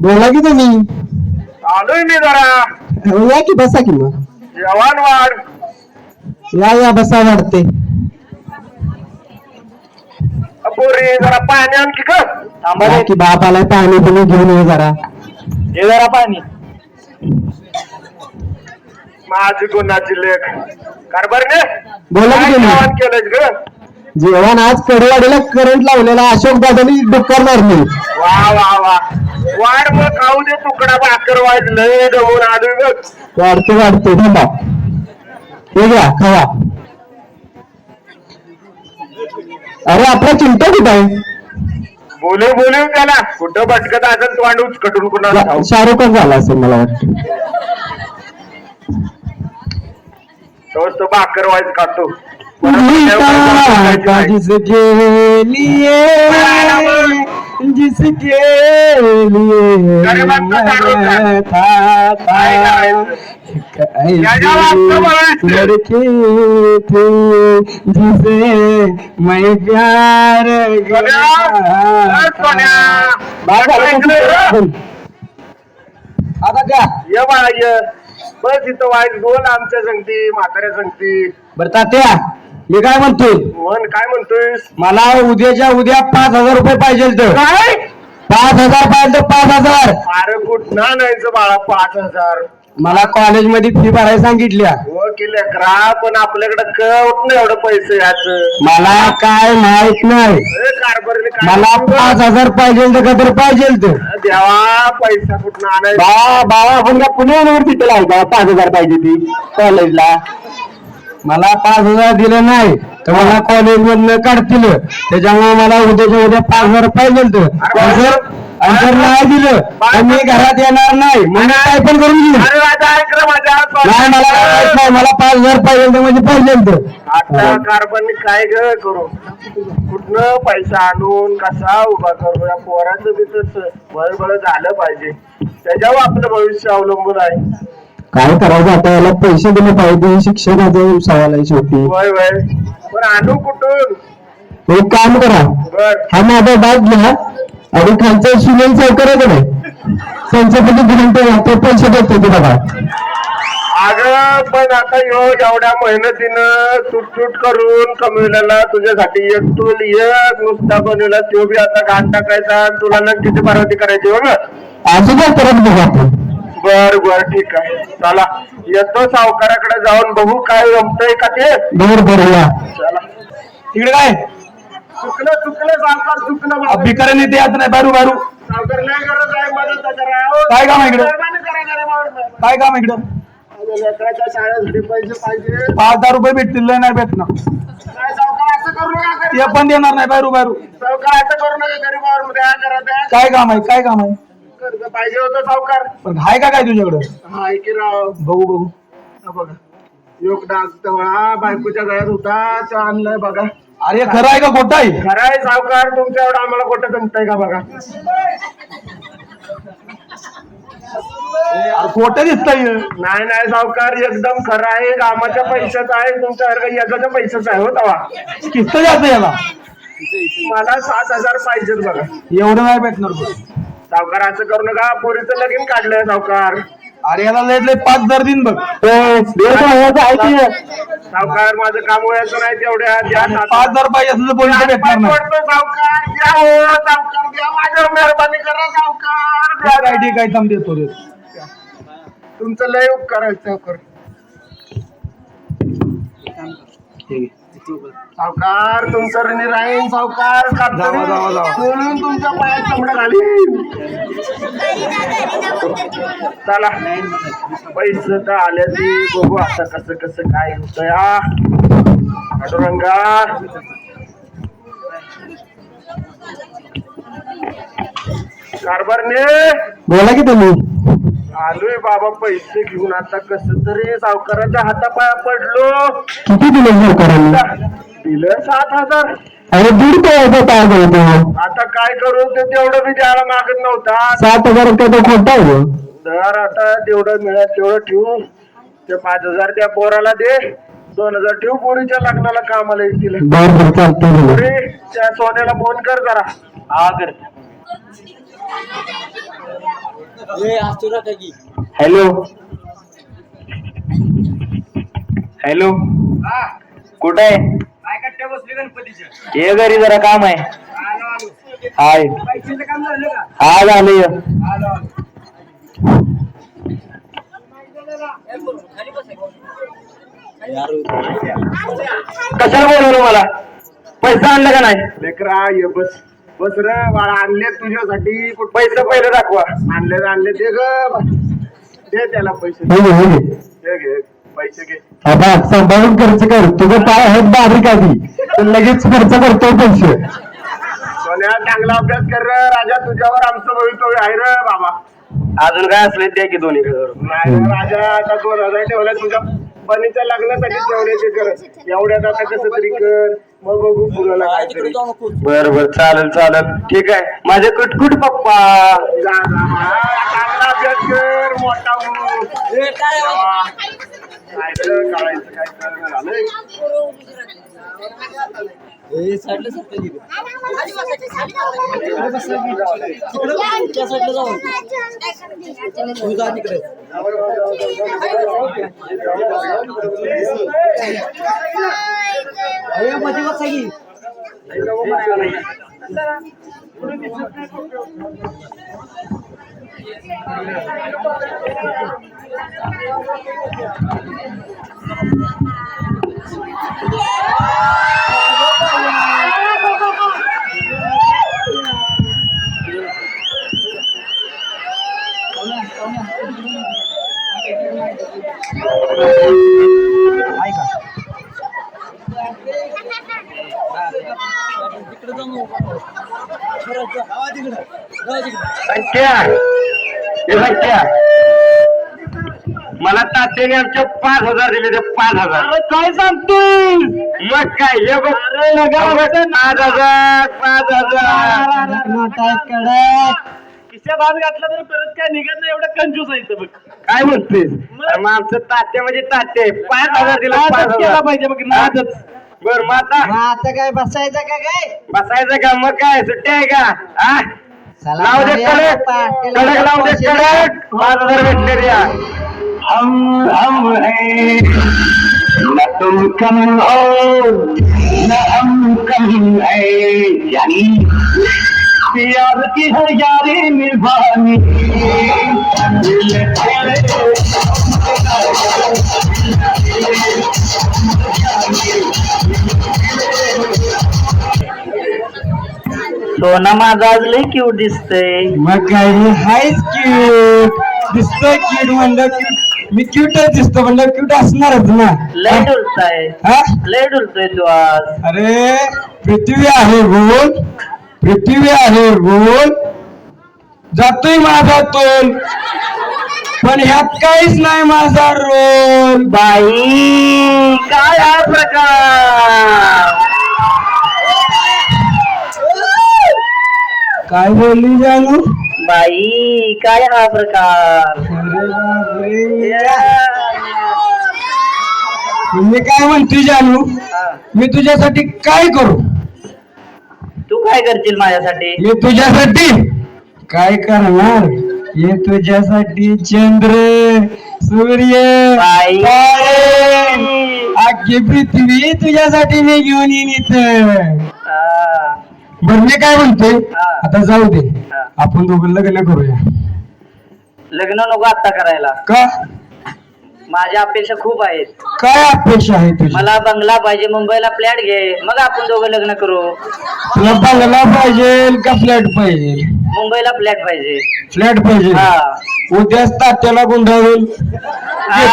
बोला की तुम्ही. आलोय मी जरा. या की बसा की मग. जेवण वाढ. या या बसा वाढते. पोरी जरा पाणी आणखी थांबा बापाला पाणी पिणी घेऊन ये जरा. हे जरा पाणी. माझी गुन्हाची लेख. कारभारने बोला की काय तुम्ही. जेवण केलंय ग? जेवण आज कडवाडीला करंट लावलेला अशोक दादानी डुक्करणार नाही वा वा वा. वाढ मग खाऊ दे तुकडा भाकर वाजलंय दमून आलोय बघ. वाढते वाढते थांबा. हे घ्या खावा. अरे आपला चिंता कुठं आहे? बोलू बोलू त्याला. कुठं भटकत असेल तोंड उचकटून कुणाला ठाऊक. शाहरुख खान झाला असेल मला वाटतं. तोच तो भाकर वाज खातो. जिसके लिए जिसके लिए का था लड़की थी जिसे मैं प्यार. आता क्या ये बाळा बस इथं वाईट बोल आमच्या संगती म्हाताऱ्या संगती. बरं तात्या. मी काय म्हणतोय? मन काय म्हणतोयस? मला उद्याच्या उद्या पाच हजार रुपये पाहिजे तर काय? पाच हजार पाहिजे तर पाच हजार. अरे कुठं नाहीचं बाळा पाच हजार? मला कॉलेजमध्ये फी भरायला सांगितल्या. हो की पण आपल्याकडे कवत नाही एवढं पैसे याच. मला काय माहीत नाही. काय मला? पाच हजार पाहिजे तर कधी पाहिजे तर देवा पैसा कुठं आणायचा? बाबा आपण का पुणे युनिव्हर्सिटीला आहे का पाच हजार पाहिजे ती कॉलेजला. मला पाच हजार दिले नाही तर मला कॉलेज मधनं काढतील. त्याच्यामुळे मला उद्याच्या उद्या पाच हजार पाहिजे तर आणि जर आणि जर नाही दिलं तर मी घरात येणार नाही. म्हणजे काय पण करून घेईन. अरे राजा ऐक रे माझ्या नाही मला काय माहीत नाही मला पाच हजार पाहिजे तर म्हणजे पाहिजे आता कारभारने काय ग करू? कुठनं पैसा आणून कसा उभा करू? या पोराचं बी तस बळबळ झालं पाहिजे. त्याच्यावर आपलं भविष्य अवलंबून आहे. काय करायचं? आता याला पैसे दिले पाहिजे शिक्षणाचा सवाल आहे शेवटी. वय वय पण आणू कुठून? एक काम करा. बर. हा माझा बॅग घ्या. आणि खालचा सुनील चौकर आहे का नाही? त्यांच्यापैकी ग्रंथ ते पैसे देतो ते बघा. अगं पण आता ह्यो एवढ्या मेहनतीनं तुटतुट करून कमविलेला तुझ्यासाठी एक तूल एक नुसता बनवला. तो बी आता घाण टाकायचा आणि तुला नक्कीच पार्वती करायची बघ. काय करत बघा आपण? बर बर ठीक आहे. चला येतो सावकाराकडे जाऊन बघू काय जमतंय का ते. बर बर या. चला. तिकडे काय? चुकलं चुकलं सावकार चुकलं माझं. भिकाऱ्याने ते आता नाही बारू बारू. सावकार लय गरज आहे मदत करा. काय काम आहे इकडं? मेहरबानी करा गरीबावर. काय काम इकडं? माझ्या लेकराच्या शाळेसाठी पैसे पाहिजे. पाच हजार रुपये भेटतील लय नाही भेटणार काय सावकार असं करू नका ते पण देणार नाही बारू बारू. सावकार असं करू नका गरीबावर द्या करा द्या. काय काम आहे काय काम आहे? पाहिजे होतं सावकार. पण आहे का काय तुझ्याकडं? हाय की राव. बघू बघू. हा बघा. योग डाग बायकोच्या गळ्यात होता तो आणलाय बघा. अरे खरं आहे का खोटं आहे? खरं आहे सावकार तुमच्या एवढं आम्हाला कुठं जमतंय का बघा? अरे खोटं दिसतंय. नाही नाही सावकार एकदम खरं आहे. कामाच्या पैशाचा आहे तुमच्या वर्ग याचा पैशाचा आहे हो तवा. किस्त जास्त याला. मला सात हजार पाहिजेत बघा. एवढं नाही भेटणार बघ. सावकार असं करू नका पोरीचं लगीन काढलंय सावकार. अरे याला लय लय पाच हजार दिन बघ. सावकार माझं काम वयाचं नाही तेवढ्या द्या पाच हजार पाहिजे असलं तर पोलीस भेटणार नाही. पडतो सावकार द्या हो सावकार द्या माझ्यावर मेहरबानी करा सावकार द्या. ठीक आहे ठीक आहे थांब देतो तुमचं लय उपकार आहे सावकार. सावकार तुमचं ऋणी राहीन सावकार जावा, जावा, जावा. म्हणून तुमच्या पायात चमडा चला. पैसे तर आले ती. बघू आता कसं कसं काय होत या पांडुरंगा. कारभारने. बोला की तुम्ही. आलोय बाबा पैसे घेऊन आता कस तरी सावकाराच्या हातापाया पडलो. किती दिले सावकारांनी? दिलं सात हजार. अरे दीड होतो आता काय करू ते तेवढं मी द्यायला मागत नव्हता. सात हजार रुपये तो खोटा आहे हो. दर आता तेवढं मिळत तेवढं ठेवू. ते पाच हजार त्या पोराला दे. दोन हजार ठेवू पोरीच्या लग्नाला कामाला येतील बरं बरं चालतंय बोला. पोरी त्या सोन्याला फोन कर जरा. हा कर हॅलो. हॅलो. कुठे आहे? ये घरी जरा काम आहे. हाय. हा झालं. कशाला बोलवलं मला? पैसा आणला का नाही? लेकरा ये बस. बस रे बाळा आणले तुझ्यासाठी कुठं? पैसे पहिले दाखवा. आणले आणले दे ग दे त्याला पैसे. दे घे पैसे घे. आता सांभाळून खर्च कर. तुझं पाय आहेत बारीक आधी तर लगेच खर्च करतो पैसे. सोन्या चांगला अभ्यास कर रे. राजा तुझ्यावर आमचं भवितव्य आहे रे बाबा. अजून काय असले द्या की दोन्ही राजा आता दोन हजार ठेवले तुझ्या बनीच्या लग्नासाठी ठेवले ते कर एवढ्यात आता कसं तरी कर मग बघू काय तरी. बर बर चालेल चालेल. ठीक आहे. माझे कुटकुट पप्पा. जा जा बाळा, चांगला अभ्यास कर मोठा हो. काय रे, काढायचं काय करणं झालंय. हे साईडला सप्पे दिले त्या साईडला जा तिकडे. Yeah! संख्या हे संख्या मला तात्याने आमच्या पाच हजार दिले ते पाच हजार. काय सांगतोय मग काय हे बघ. पाच हजार पाच हजार. खिशात हात घातला तर परत काय निघत नाही एवढं कंजूस आहे इथं बघ. काय म्हणतेस? अरे मग आमचं तात्या म्हणजे तात्या आहे. पाच हजार दिले पाच केला हजार. पाहिजे बघ नादच. बर मग आता आता काय बसायचं का काय? बसायचं का? मग काय? सुट्टी आहे का? हा? लावू दे कडक. कडक लावू दे कडक. पाच हजार भेटले द्या हम हम है। न तुम कम हो न हम कम है। यानी प्यार की हर यारी निभानी। सोना माझा आज लय क्यूट दिसतय. मग काय हायच क्यूट दिसतोय क्यूट म्हणलं क्यूट मी क्यूटच दिसतो म्हणलं क्यूट असणारच ना. लय डुलताय. हा? लय डुलतोय तू आज. अरे पृथ्वी आहे गोल पृथ्वी आहे गोल जातोय माझा तोल. पण ह्यात काहीच नाही माझा रोल. बाई काय हा प्रकार? काय बोलली जानू? बाई काय हा प्रकार? अरे बापरे. मी काय म्हणते जानू. मी तुझ्यासाठी काय करू? तू काय करशील माझ्यासाठी? मी तुझ्यासाठी. काय करणार? हे तुझ्यासाठी चंद्र सूर्य. तारे, अख्खी पृथ्वी तुझ्यासाठी मी घेऊन येईन इथं. बर मी काय म्हणतोय? हा. आता जाऊ दे. हा. आपण दोघं लग्न करूया. लग्न नको आता करायला. का? माझ्या अपेक्षा खूप आहेत. काय अपेक्षा आहे तुझी? मला बंगला पाहिजे मुंबईला फ्लॅट घे. मग आपण दोघं लग्न करू. तुला बंगला पाहिजे का फ्लॅट पाहिजे? मुंबईला फ्लॅट पाहिजे. फ्लॅट पाहिजे. हा. उद्याच तात्याला गुंडाळून हा.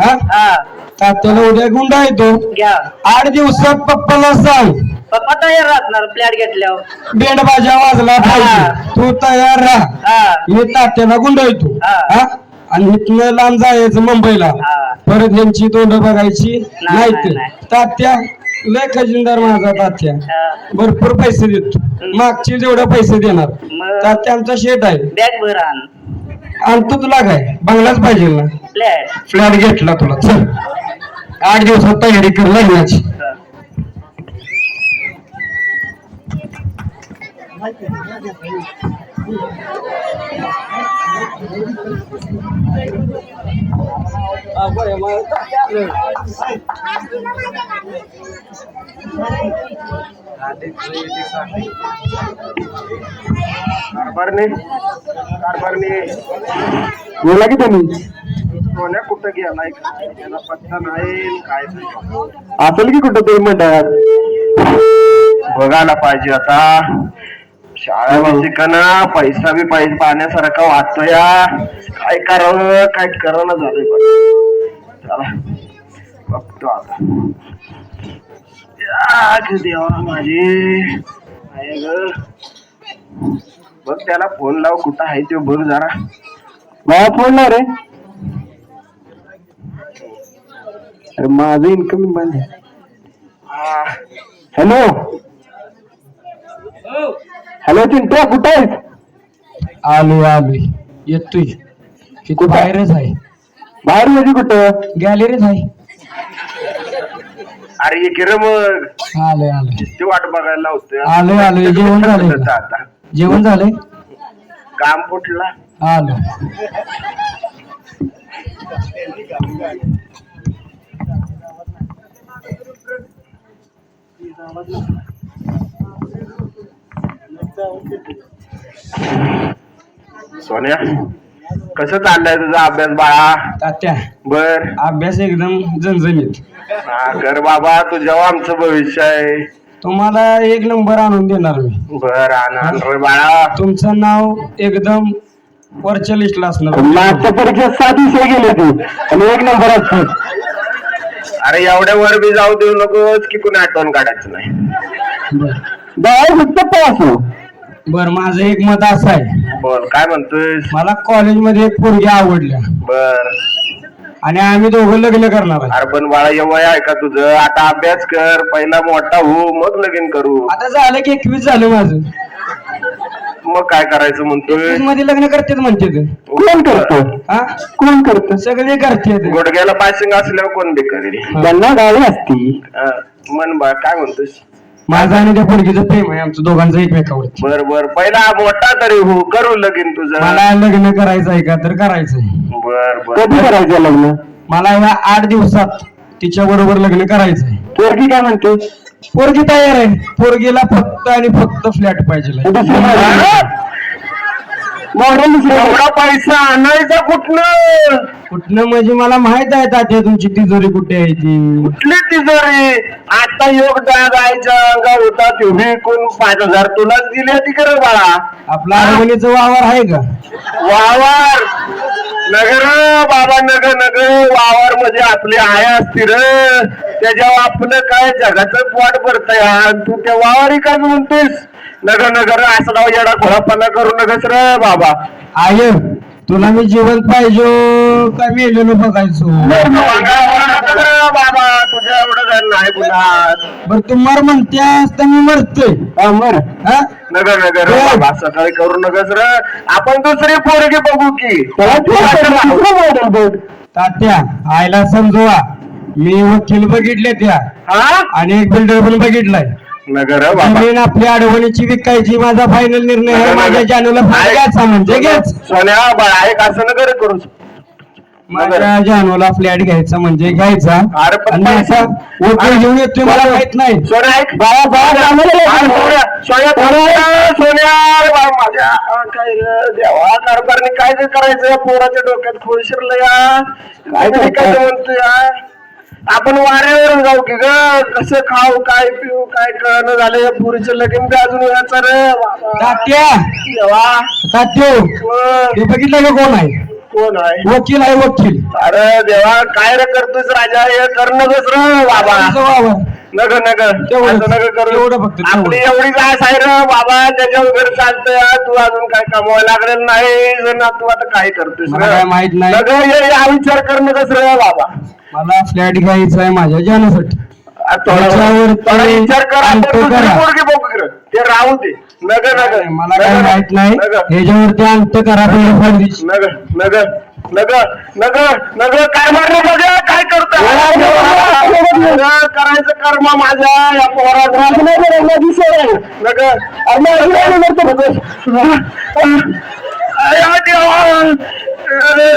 हा? हा. तात्याला उद्या गुंडा येतो. घ्या. आठ दिवसात पप्पाला सांग. पप्पा तयार राहणार फ्लॅट घेतल्यावर. बेंड बाजा वाजला पाहिजे. तू तयार राहा. हा. मी तात्याला गुंडाळतो हा. हा? आणि इथनं लांब जायचं मुंबईला. हा. परत यांची तोंड बघायची नाही, नाही नाही, ते. नाही. तात्या लय खजिनदार माझा तात्या. हा. भरपूर पैसे देतो. मागचे जेवढे पैसे देणार मग? तात्या आमचा शेट आहे. बॅग भर आण. आणतो तुला काय? बंगलाच पाहिजे ना. फ्लॅट. फ्लॅट घेतला तुला. चल. आठ दिवसात तयारी कर लग्नाची. कारभारने कारभारने बोला की त्यांनी? सोन्या कुठं गेलाय त्याला पत्ता नाही काय. असेल की कुठं तरी म्हणतात बघायला पाहिजे आता. शाळा शिकना पैसा बी पाहिजे पाण्यासारखा वाटतो या काय करावं काय करणं झालंय बघ. चला. बघतो आता. देवा माझी. आहे ग. बघ त्याला फोन लाव कुठं आहे ते बघ जरा. मला फोन ना रे. अरे माझं इन्कमिंग बंद आहे. हा. हॅलो हॅलो चिंट्या कुठं आहेस? आलो आलो. येतोय. बाहेरच आहे. बाहेर म्हणजे कुठं? गॅलरीत आहे. अरे ये रे मग. आलोय आलोय ते वाट बघायला लावतोय? आलोय आलोय जेवण झालंय का? आता? जेवण झालंय काम कुठला? आलो. सोन्या? कसं चाललंय तुझा अभ्यास बाळा? तात्या बर. अभ्यास एकदम झणझणीत. हा कर बाबा तुझ्यावर आमचं भविष्य आहे. तुम्हाला एक नंबर आणून देणार मी. बर आनंद रे बाळा. तुमचं नाव एकदम वरच्या लिस्टला असणार. मागच्या परीक्षेत सात विषय गेले तू आणि एक नंबर असतो अरे एवढ्या वर बी जाऊ देऊ नकोस की कुणी आठवण काढायचं नाही. बाहेर फक्त पास हो बर माझं एक मत असं आहे. बोल काय म्हणतोयस? मला कॉलेजमध्ये एक पोरगी आवडल्या. बर. आणि आम्ही दोघं लग्न करणार आहे. अरे पण बाळा एवढं आहे का तुझं? आता अभ्यास कर पहिला मोठा हो मग लगीन करू. आता झालं की एकवीस झालं माझं. मग काय करायचं म्हणतोय? मध्ये लग्न करतात म्हणते ते. कोण करतो हा? कोण करतो सगळे करतात. गुडघ्याला पासिंग असल्यावर कोण बी करेल त्यांना गाडी असती. हा, मन बा काय म्हणतोस माझं आणि त्या पोरगीचं प्रेम आहे आमचं दोघांचं एकमेकावरती बर बर. पहिला मोठा तरी हो करू लगीन तुझं. मला लग्न करायचं आहे का तर करायचंय. बर बर. कधी करायचं लग्न? मला या आठ दिवसात तिच्या बरोबर लग्न करायचंय. पोरगी काय म्हणते? पोरगी तयार आहे. पोरगीला फक्त आणि फक्त फ्लॅट पाहिजे मॉडेल एवढा पैसा आणायचा कुठनं? कुठनं म्हणजे मला माहीत आहे तात्या तुमची तिजोरी कुठे आहे ती? कुठली तिजोरी? आता योग जायच्या अंगावर होता ते विकून पाच हजार तुलाच दिले ती कर बाळा? आपला अरवणीचं वावर आहे का? वावर? नगर बाबा नगर नगर. वावर म्हणजे आपली आहे असती र. त्याच्यावर आपलं काय जगाचं पोट भरतय तू त्या वावरी काय म्हणतोस नगर नगर असं नाव येडा घोळापणा करू नकस र बाबा. आय तुला मी जिवंत पाहिजे का मेलेलं बघायचो. बाबा तुझ्या एवढं नाही बर तू मर म्हणत्यास तर मी मरतोय. मर. हा? नगर नगर बाबा सकाळी करू नकस र. आपण दुसरी पोरगी बघू की. तात्या आईला समजवा. मी वकील बघितले त्या. हा? आणि एक बिल्डर पण बघितलाय. नगर जमीन आपली अडवणीची विकायची माझा फायनल निर्णय आहे माझ्या जानूला फ्लॅट घ्यायचा म्हणजे घ्यायच. सोन्या बाळा एक असं नगर करू माझ्या जानूला फ्लॅट घ्यायचा म्हणजे घ्यायचा. आणि असा वकील घेऊन येतोय मला माहीत नाही. सोन्या ऐक. बाळा बाळा आहे. सोन्या. सोन्या माझ्या काय देवा कारभारने काय करायचं पोराच्या डोक्यात खोल शिरलं या. काय काय ते म्हणतोय या आपण वाऱ्यावर जाऊ की ग कसं खाऊ काय पिऊ काय कळणं झालं पुरीचं लगीन अजून व्हायचं रे. तात्या. बघितलं का कोण आहे? कोण आहे? वकील आहे वकील. अरे देवा काय रे करतोस राजा? हे करणं रे बाबा. नग नग. नग करू. तेवढं फक्त, तेवढं. आपली एवढी जास आहे रे बाबा. त्याच्यावर घर चालतंय. तू अजून काय कमवायला लागलेलं नाही. ना तू आता काय करतोस काय माहीत नाही. नग हे हा विचार करणं कसं रे बाबा. मला फ्लॅट घ्यायचा आहे माझ्या जाण्यासाठी विचार कर. पोरगी. ते राहू दे. नग नग मला काय माहीत नाही. ह्याच्यावरती अंत करा पहिले फायदेशीर. नग नग नग नग नग काय म्हणलं बघा? काय करतो करायचं कर्म माझ्या या पोरात नग अरे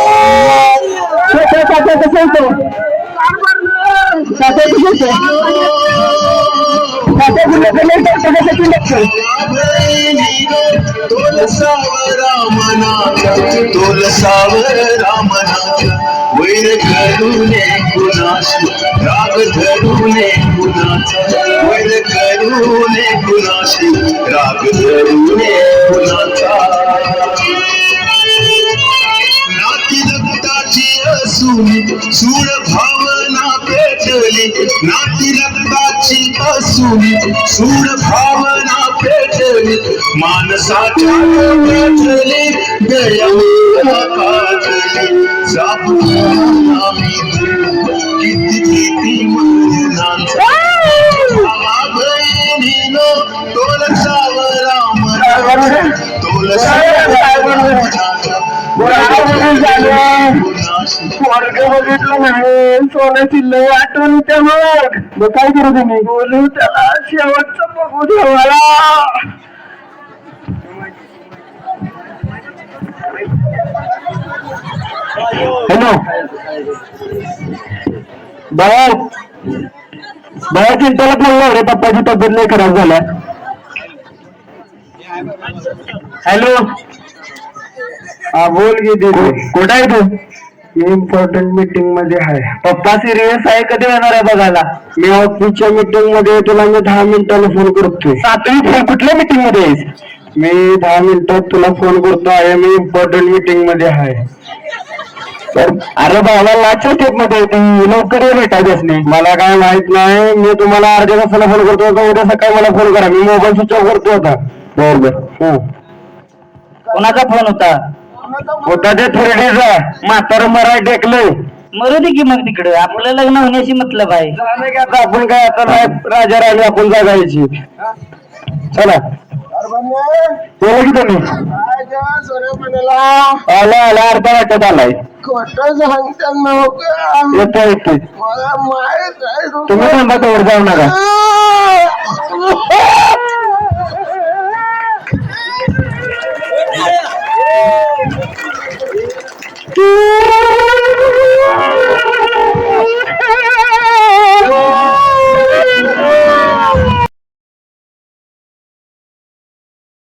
देवा. अरे, तोल सावरा मनाचा तोल सावरा मनाचा वैर करूने कुणाशी राग धरूने कुणाचा वैर करूने कुणाशी राग धरूने कुणाचा नाती असून सूर भावना पेटली नाती रक्ताची असून सूर भावना पेटली माणसाच्या पेटली दया काटली जापून आम्ही किती किती बहिणीनो तोल सावरा मनाचा तोल सावरा पोरग बघितलं नाही. सोन्याची लय आठवण येते मग. मग काय करू तुम्ही? बोलू त्याला शेवटचं बघू दे मला हॅलो. बाळा. बाळा चिंताला लाव रे पप्पाची तब्येत लय खराब झाल्या. हॅलो. हा बोल की दीदी. कुठं आहे तू? इम्पॉर्टंट मीटिंगमध्ये आहे. पप्पा सिरियस आहे कधी येणार आहे बघायला? मी ऑफिसच्या मीटिंगमध्ये तुला मी दहा मिनिटाला फोन करतोय. सातवी फोन कुठल्या मीटिंगमध्ये आहेस? मी दहा मिनिटात तुला फोन करतो आहे मी इम्पॉर्टंट मीटिंगमध्ये आहे. तर अरे बाबा लाच्या स्टेपमध्ये ती लवकर ये भेटायचंच नाही मला काय माहीत नाही मी तुम्हाला अर्ध्या तासाला फोन करतो होता उद्या सकाळी मला फोन करा. मी मोबाईल स्विच ऑफ करतो होता बरोबर हो. कोणाचा फोन होता? होता ते थोडीचा म्हातार मराय टेकलंय. मरू दे की मग तिकडे. आपलं लग्न होण्याशी मतलब आहे. झालं की आता आपण काय आता राजा राणी आपण जगायची. चला. बोला की तुम्ही. आला आला अर्धा वाटत आलाय. येतो येतो तुम्ही थांबा तोवर जाऊ नका. ¡Qué